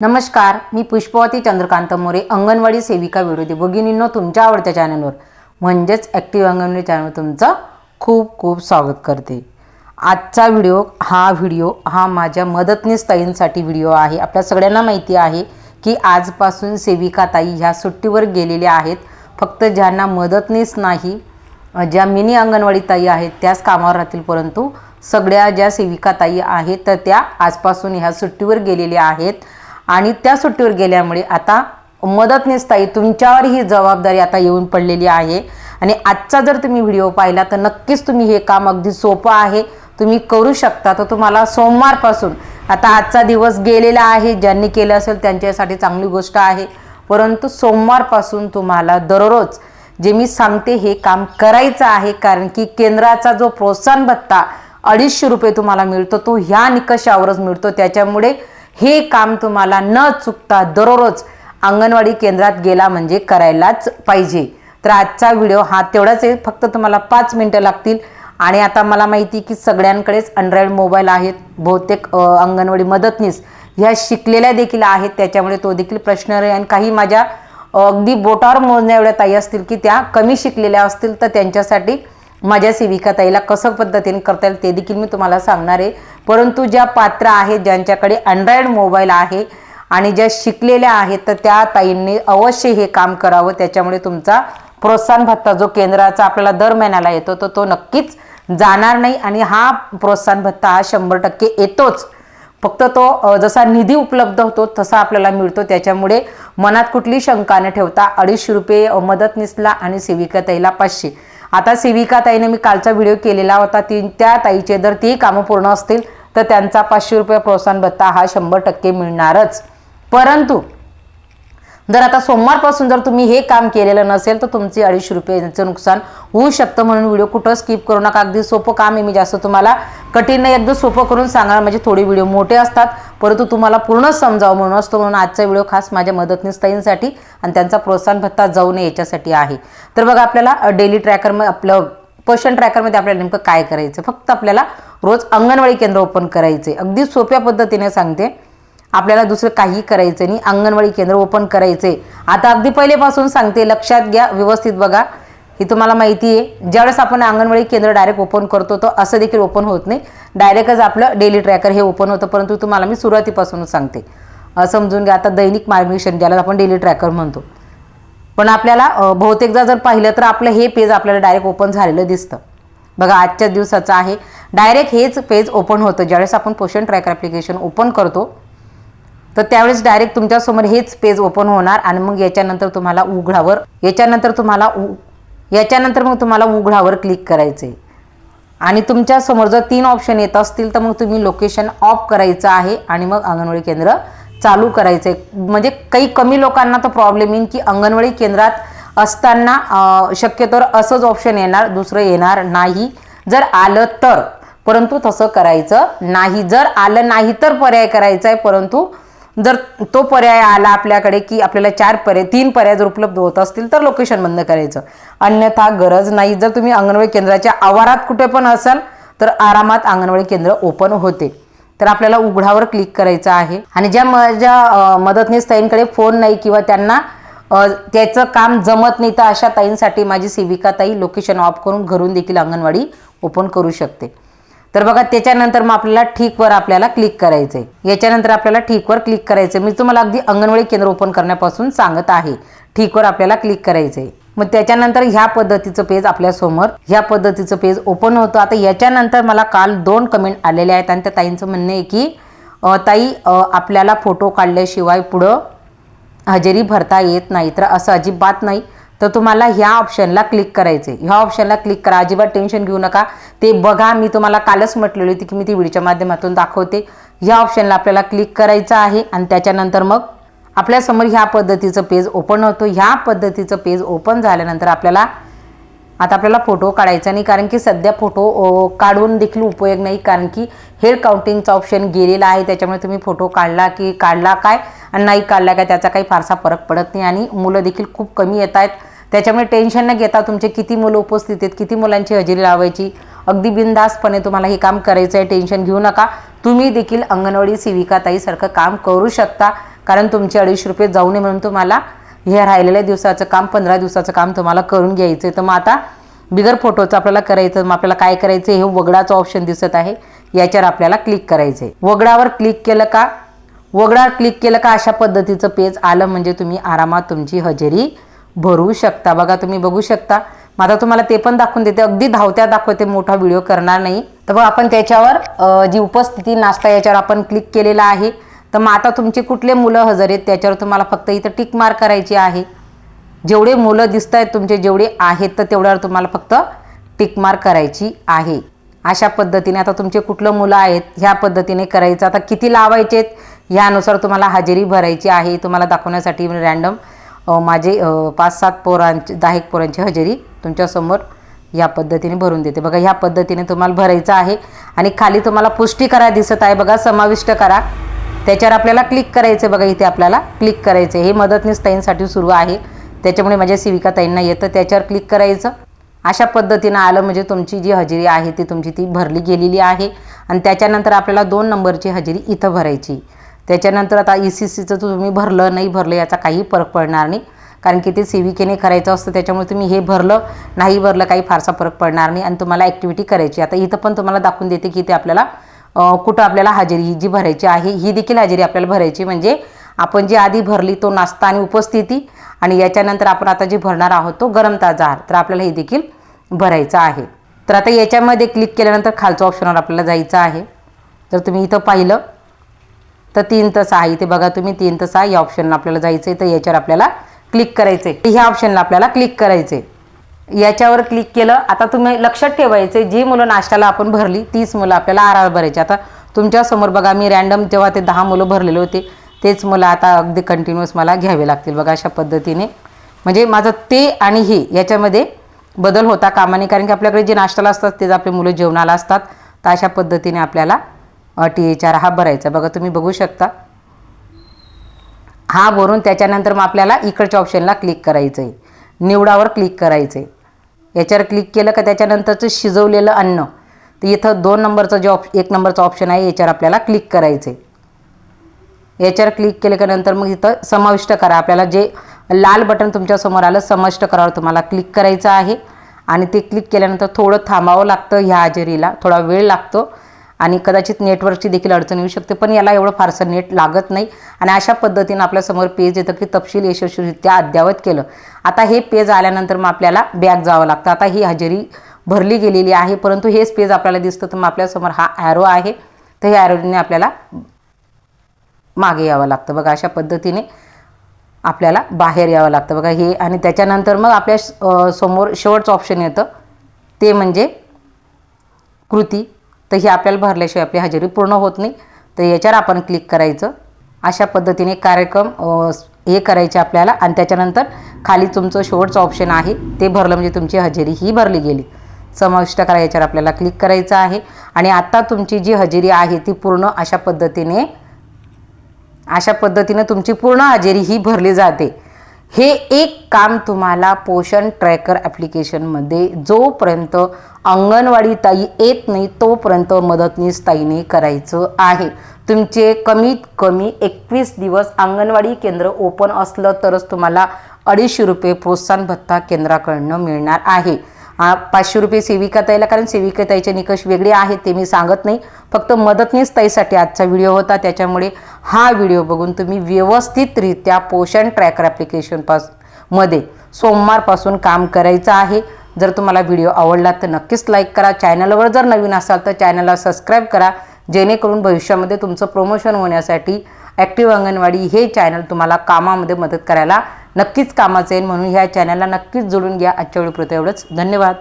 नमस्कार मी पुष्पवती चंद्रकांत मोरे अंगणवाडी सेविका विरोधी भगिनींनो तुमच्या आवडत्या चॅनलवर म्हणजेच ॲक्टिव्ह अंगणवाडी चॅनलवर तुमचं खूप खूप स्वागत करते. आजचा व्हिडिओ हा व्हिडिओ हा माझ्या मदतनीस ताईंसाठी व्हिडिओ आहे. आपल्या सगळ्यांना माहिती आहे की आजपासून सेविका ताई ह्या सुट्टीवर गेलेल्या आहेत. फक्त ज्यांना मदतनीस नाही ज्या मिनी अंगणवाडी ताई आहेत त्याच कामावर राहतील. परंतु सगळ्या ज्या सेविका ताई आहेत तर त्या आजपासून ह्या सुट्टीवर गेलेल्या आहेत. आणि त्या सुट्टीवर गेल्यामुळे आता मदतनीस ताई तुमच्यावर ही जबाबदारी आता येऊन पडलेली आहे. आणि आजचा जर तुम्ही व्हिडिओ पाहिला तर नक्कीच तुम्ही हे काम अगदी सोपं आहे. तुम्ही करू शकता. तर तुम्हाला सोमवारपासून आता आजचा दिवस गेलेला आहे. ज्यांनी केलं असेल त्यांच्यासाठी चांगली गोष्ट आहे. परंतु सोमवारपासून तुम्हाला दररोज जे मी सांगते हे काम करायचं आहे. कारण की केंद्राचा जो प्रोत्साहन भत्ता अडीचशे रुपये तुम्हाला मिळतो तो ह्या निकषावरच मिळतो. त्याच्यामुळे हे काम तुम्हाला न चुकता दररोज अंगणवाडी केंद्रात गेला म्हणजे करायलाच पाहिजे. तर आजचा व्हिडिओ हा तेवढाच आहे. फक्त तुम्हाला पाच मिनटं लागतील. आणि आता मला माहिती की सगळ्यांकडेच अँड्रॉइड मोबाईल आहेत. बहुतेक अंगणवाडी मदतनीस ह्या शिकलेल्या देखील आहेत. त्याच्यामुळे तो देखील प्रश्न आहे. आणि काही माझ्या अगदी बोटावर मोजण्या एवढ्या ताई असतील की त्या कमी शिकलेल्या असतील तर त्यांच्यासाठी माझ्या सेविका ताईला कसं पद्धतीने करता येईल ते देखील मी तुम्हाला सांगणार आहे. परंतु ज्या पात्र आहेत ज्यांच्याकडे अँड्रॉइड मोबाईल आहे आणि ज्या शिकलेल्या आहेत तर त्या ताईंनी अवश्य हे काम करावं. त्याच्यामुळे तुमचा प्रोत्साहन भत्ता जो केंद्राचा आपल्याला दर महिन्याला येतो तर तो नक्कीच जाणार नाही आणि हा प्रोत्साहन भत्ता हा शंभर टक्के येतोच. फक्त तो जसा निधी उपलब्ध होतो तसा आपल्याला मिळतो. त्याच्यामुळे मनात कुठली शंका न ठेवता अडीचशे रुपये मदतनीसला आणि सेविका ताईला पाचशे. आता सेविका ताईने मी कालचा व्हिडिओ केलेला होता. ती त्या ताईचे जर ती कामं पूर्ण असतील तर त्यांचा पाचशे रुपये प्रोत्साहन भत्ता हा शंभर टक्के मिळणारच. परंतु जर आता सोमवारपासून जर तुम्ही हे काम केलेलं नसेल तर तुमचे अडीचशे रुपयाचं नुकसान होऊ शकतं म्हणून व्हिडिओ कुठं स्किप करू नका. अगदी सोपं काम आहे मी जास्त तुम्हाला कठीण नाही एकदम सोपं करून सांगणार. म्हणजे थोडे व्हिडिओ मोठे असतात परंतु तुम्हाला पूर्ण समजावं म्हणून असतो. म्हणून आजचा व्हिडिओ खास माझ्या मदतनीसताईंसाठी आणि त्यांचा प्रोत्साहन भत्ता जाऊ नये याच्यासाठी आहे. तर बघा आपल्याला डेली ट्रॅकरमध्ये आपलं पोषण ट्रॅकरमध्ये आपल्याला नेमकं काय करायचं? फक्त आपल्याला रोज अंगणवाडी केंद्र ओपन करायचे. अगदी सोप्या पद्धतीने सांगते. आपल्याला दुसरं काही करायचं नाही. अंगणवाडी केंद्र ओपन करायचे. आता अगदी पहिलेपासून सांगते लक्षात घ्या व्यवस्थित बघा. ही तुम्हाला माहिती आहे. ज्यावेळेस आपण अंगणवाडी केंद्र डायरेक्ट ओपन करतो तर असं देखील ओपन होत नाही. डायरेक्टच आपलं डेली ट्रॅकर हे ओपन होतं. परंतु तुम्हाला मी सुरुवातीपासूनच सांगते. समजून घ्या. आता दैनिक मार्गदर्शन ज्याला आपण डेली ट्रॅकर म्हणतो. पण आपल्याला बहुतेकदा जर पाहिलं तर आपलं हे पेज आपल्याला डायरेक्ट ओपन झालेलं दिसतं. बघा आजच्या दिवसाचं आहे. डायरेक्ट हेच पेज ओपन होतं. ज्यावेळेस आपण पोषण ट्रॅकर ॲप्लिकेशन ओपन करतो तर त्यावेळेस डायरेक्ट तुमच्यासमोर हेच पेज ओपन होणार आणि मग याच्यानंतर तुम्हाला उघडावर याच्यानंतर तुम्हाला उ याच्यानंतर मग तुम्हाला उघडावर क्लिक करायचं आहे आणि तुमच्यासमोर जर तीन ऑप्शन येत असतील तर मग तुम्ही लोकेशन ऑफ करायचं आहे आणि मग अंगणवाडी केंद्र चालू करायचं आहे म्हणजे काही कमी लोकांना तर प्रॉब्लेम येईल की अंगणवाडी केंद्रात असताना शक्यतोवर असंच ऑप्शन येणार दुसरं येणार नाही. जर आलं तर परंतु तसं करायचं नाही. जर आलं नाही तर पर्याय करायचा आहे परंतु जर तो पर्याय आला आपल्याकडे की आपल्याला चार पर्याय तीन पर्याय जर उपलब्ध होत असतील तर लोकेशन बंद करायचं. अन्यथा गरज नाही. जर तुम्ही अंगणवाडी केंद्राच्या आवारात कुठे पण असाल तर आरामात अंगणवाडी केंद्र ओपन होते. तर आपल्याला उघडावर क्लिक करायचं आहे. आणि ज्या माझ्या मदतनीस ताईंकडे फोन नाही किंवा त्यांना त्याचं काम जमत नाही तर अशा ताईंसाठी माझी सेविका ताई लोकेशन ऑफ करून घरून देखील अंगणवाडी ओपन करू शकते. तर बघा त्याच्यानंतर मग आपल्याला ठीकवर आपल्याला क्लिक करायचं आहे याच्यानंतर आपल्याला ठीकवर क्लिक करायचं मी तुम्हाला अगदी अंगणवाडी केंद्र ओपन करण्यापासून सांगत आहे. ठीकवर आपल्याला क्लिक करायचं आहे मग त्याच्यानंतर ह्या पद्धतीचं पेज आपल्यासमोर ह्या पद्धतीचं पेज ओपन होतं. आता याच्यानंतर मला काल दोन कमेंट आलेले आहेत आणि त्या ताईंचं म्हणणं आहे की ताई आपल्याला फोटो काढल्याशिवाय पुढं हजेरी भरता येत नाही. तर असं अजिबात नाही. तर तुम्हाला ह्या ऑप्शनला क्लिक करायचे ह्या ऑप्शनला क्लिक करा. अजिबात टेन्शन घेऊ नका. ते बघा मी तुम्हाला कालच म्हटलेली होती की मी ती व्हिडिओच्या माध्यमातून दाखवते. ह्या ऑप्शनला आपल्याला क्लिक करायचं आहे आणि त्याच्यानंतर मग आपल्यासमोर ह्या पद्धतीचं पेज ओपन होतो. ह्या पद्धतीचं पेज ओपन झाल्यानंतर आपल्याला आता आपल्याला फोटो काढायचा नाही कारण की सध्या फोटो काढून देखील उपयोग नाही कारण की हेअर काउंटिंगचा ऑप्शन गेलेला आहे. त्याच्यामुळे तुम्ही फोटो काढला की काढला काय आणि नाही काढला काय त्याचा काही फारसा फरक पडत नाही आणि मुलं देखील खूप कमी येत आहेत. त्याच्यामुळे टेन्शन न घेता तुमचे किती मुलं उपस्थित आहेत किती मुलांची हजेरी लावायची अगदी बिनधास्तपणे तुम्हाला हे काम करायचं आहे टेन्शन घेऊ नका. तुम्ही देखील अंगणवाडी सेविका ताईसारखं काम करू शकता कारण तुमचे अडीचशे रुपये जाऊ नये म्हणून तुम्हाला हे राहिलेल्या दिवसाचं काम पंधरा दिवसाचं काम तुम्हाला करून घ्यायचं आहे तर मग आता बिगर फोटोचं आपल्याला करायचं मग आपल्याला काय करायचं हे वगडाचं ऑप्शन दिसत आहे. याच्यावर आपल्याला क्लिक करायचं आहे वगडावर क्लिक केलं का? वगडावर क्लिक केलं का? अशा पद्धतीचं पेज आलं म्हणजे तुम्ही आरामात तुमची हजेरी भरू शकता. बघा तुम्ही बघू शकता. मग आता तुम्हाला ते पण दाखवून देते. अगदी धावत्या दाखवते मोठा व्हिडिओ करणार नाही. तर मग आपण त्याच्यावर जी उपस्थिती नाश्ता याच्यावर आपण क्लिक केलेला आहे तर मग आता तुमची कुठले मुलं हजर आहेत? त्याच्यावर तुम्हाला फक्त इथं टिक मार्क करायची आहे. जेवढे मुलं दिसत आहेत तुमचे जेवढे आहेत तर तेवढ्यावर तुम्हाला फक्त टिक मार्क करायची आहे. अशा पद्धतीने आता तुमचे कुठलं मुलं आहेत ह्या पद्धतीने करायचं. आता किती लावायचे आहेत ह्यानुसार तुम्हाला हजेरी भरायची आहे. तुम्हाला दाखवण्यासाठी रॅन्डम माझे पाच सात पोरांची दहा एक पोरांची हजेरी तुमच्यासमोर या पद्धतीने भरून देते. बघा ह्या पद्धतीने तुम्हाला भरायचं आहे. आणि खाली तुम्हाला पुष्टी करा दिसत आहे. बघा समाविष्ट करा. त्याच्यावर आपल्याला क्लिक करायचं बघा इथे आपल्याला क्लिक करायचं हे मदतनीस ताईंसाठी सुरू आहे. त्याच्यामुळे माझ्या सेविका ताईंना येतं. त्याच्यावर क्लिक करायचं. अशा पद्धतीनं आलं म्हणजे तुमची जी हजेरी आहे ती तुमची ती भरली गेलेली आहे. आणि त्याच्यानंतर आपल्याला दोन नंबरची हजेरी इथं भरायची. त्याच्यानंतर आता ई सी सीचं तुम्ही भरलं नाही भरलं याचा काही फरक पडणार नाही. कारण की ते सेविकेने करायचं असतं त्याच्यामुळे तुम्ही हे भरलं नाही भरलं काही फारसा फरक पडणार नाही. आणि तुम्हाला ॲक्टिव्हिटी करायची आता इथं पण तुम्हाला दाखवून देते की ते आपल्याला कुठं आपल्याला हजेरी ही जी भरायची आहे ही देखील हजेरी आपल्याला भरायची. म्हणजे आपण जी आधी भरली तो नाश्ता आणि उपस्थिती आणि याच्यानंतर आपण आता जे भरणार आहोत तो गरम ताजा आहार तर आपल्याला हे देखील भरायचं आहे. तर आता याच्यामध्ये क्लिक केल्यानंतर खालचं ऑप्शनवर आपल्याला जायचं आहे. तर तुम्ही इथं पाहिलं तर तीन तास आहे इथे बघा तुम्ही तीन तास आहे या ऑप्शनला आपल्याला जायचं आहे तर याच्यावर आपल्याला क्लिक करायचं आहे ह्या ऑप्शनला आपल्याला क्लिक करायचं आहे याच्यावर क्लिक केलं आता तुम्ही लक्षात ठेवायचे जी मुलं नाश्त्याला आपण भरली तीच मुलं आपल्याला आराळ भरायची. आता तुमच्यासमोर बघा मी रॅन्डम जेव्हा ते दहा मुलं भरलेले होते तेच मुलं आता अगदी कंटिन्युअस मला घ्यावे लागतील बघा अशा पद्धतीने. म्हणजे माझं ते आणि हे याच्यामध्ये बदल होता कामाने कारण की आपल्याकडे जे नाश्त्याला असतात तेच आपले मुलं जेवणाला असतात. तर अशा पद्धतीने आपल्याला टी एच आर हा भरायचा. बघा तुम्ही बघू शकता. हा भरून त्याच्यानंतर मग आपल्याला इकडच्या ऑप्शनला क्लिक करायचं आहे निवडावर क्लिक करायचं आहे याच्यावर क्लिक केलं का त्याच्यानंतरचं शिजवलेलं अन्न. तर इथं दोन नंबरचं जे ऑप एक नंबरचं ऑप्शन आहे याच्यावर आपल्याला क्लिक करायचं आहे याच्यावर क्लिक केलं का नंतर मग इथं समाविष्ट करा. आपल्याला जे लाल बटन तुमच्यासमोर आलं समाविष्ट करावर तुम्हाला क्लिक करायचं आहे. आणि ते क्लिक केल्यानंतर थोडं थांबावं लागतं ह्या हजेरीला. थोडा वेळ लागतो. आणि कदाचित नेटवर्कची देखील अडचण येऊ शकते पण याला एवढं फारसं नेट लागत नाही. आणि अशा पद्धतीनं आपल्यासमोर पेज येतं की तपशील यशस्वीरित्या अद्ययावत केलं. आता हे पेज आल्यानंतर मग आपल्याला बॅग जावं लागतं. आता ही हजेरी भरली गेलेली आहे परंतु हेच पेज आपल्याला दिसतं तर मग आपल्यासमोर हा ॲरो आहे. तर ह्या ॲरोने आपल्याला मागे यावं लागतं. बघा अशा पद्धतीने आपल्याला बाहेर यावं लागतं. बघा हे आणि त्याच्यानंतर मग आपल्यासमोर शेवटचं ऑप्शन येतं. ते म्हणजे कृती. तर ही आपल्याला भरल्याशिवाय आपली हजेरी पूर्ण होत नाही. तर याच्यावर आपण क्लिक करायचं. अशा पद्धतीने कार्यक्रम हे करायचे आपल्याला. आणि त्याच्यानंतर खाली तुमचं शेवटचं ऑप्शन आहे. ते भरलं म्हणजे तुमची हजेरी ही भरली गेली. समाविष्ट करा याच्यावर आपल्याला क्लिक करायचं आहे. आणि आत्ता तुमची जी हजेरी आहे ती पूर्ण अशा पद्धतीने अशा पद्धतीनं तुमची पूर्ण हजेरी ही भरली जाते. हे एक काम तुम्हाला पोषण ट्रॅकर ॲप्लिकेशनमध्ये जोपर्यंत अंगणवाडी ताई येत नाही तोपर्यंत मदतनीस ताईने करायचं आहे. तुमचे कमीत कमी एकवीस दिवस अंगणवाडी केंद्र ओपन असलं तरच तुम्हाला अडीचशे रुपये प्रोत्साहन भत्ता केंद्राकडनं मिळणार आहे. हा पाचशे रुपये सेविका ताईला कारण सेविका ताईचे निकष वेगळे आहेत ते मी सांगत नाही. फक्त मदतनीस ताईसाठी आजचा व्हिडिओ होता त्याच्यामुळे हा व्हिडिओ बघून तुम्ही व्यवस्थितरित्या पोषण ट्रॅकर ॲप्लिकेशन पासमध्ये सोमवारपासून काम करायचं आहे. जर तुम्हाला व्हिडिओ आवडला तर नक्कीच लाईक करा. चॅनलवर जर नवीन असाल तर चॅनलला सबस्क्राईब करा. जेणेकरून भविष्यामध्ये तुमचं प्रमोशन होण्यासाठी ॲक्टिव्ह अंगणवाडी हे चॅनल तुम्हाला कामामध्ये मदत करायला नक्कीच कामाचं येईल म्हणून ह्या चॅनलला नक्कीच जोडून घ्या. आजच्या वेळी एवढंच. धन्यवाद.